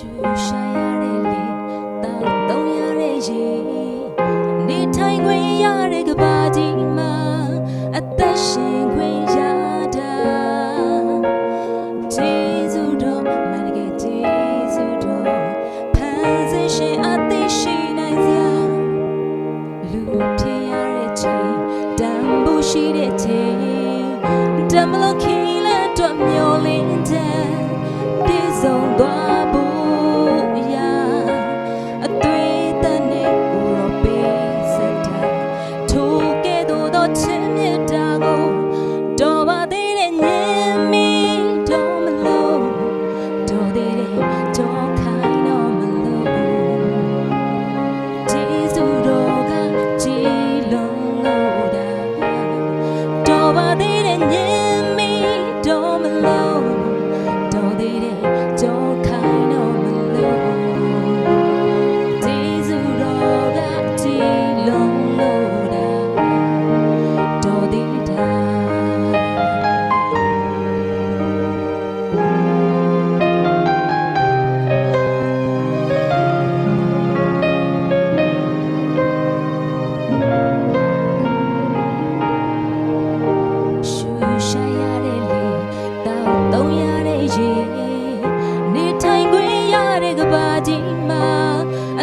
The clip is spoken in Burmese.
ရှူရှာရတဲ့လေတောက်သုံးရတဲ့ရေနေထိုင်ခွင့်ရတဲ့ကဘာကြီးမှာအသက်ရှင်ခွင့်ရတာကျေးဇူးတော်မနကေကျေးဇူးတော်ဖန်ဆင်းရှင်အသက်ရှင်နိုင်စရာလူဖြစ်ရတဲ့ချိန်တန်ဖို့ရှိတဲ့ချိန်တမလို့ခီလန်တော့မျောလင်းတဲ့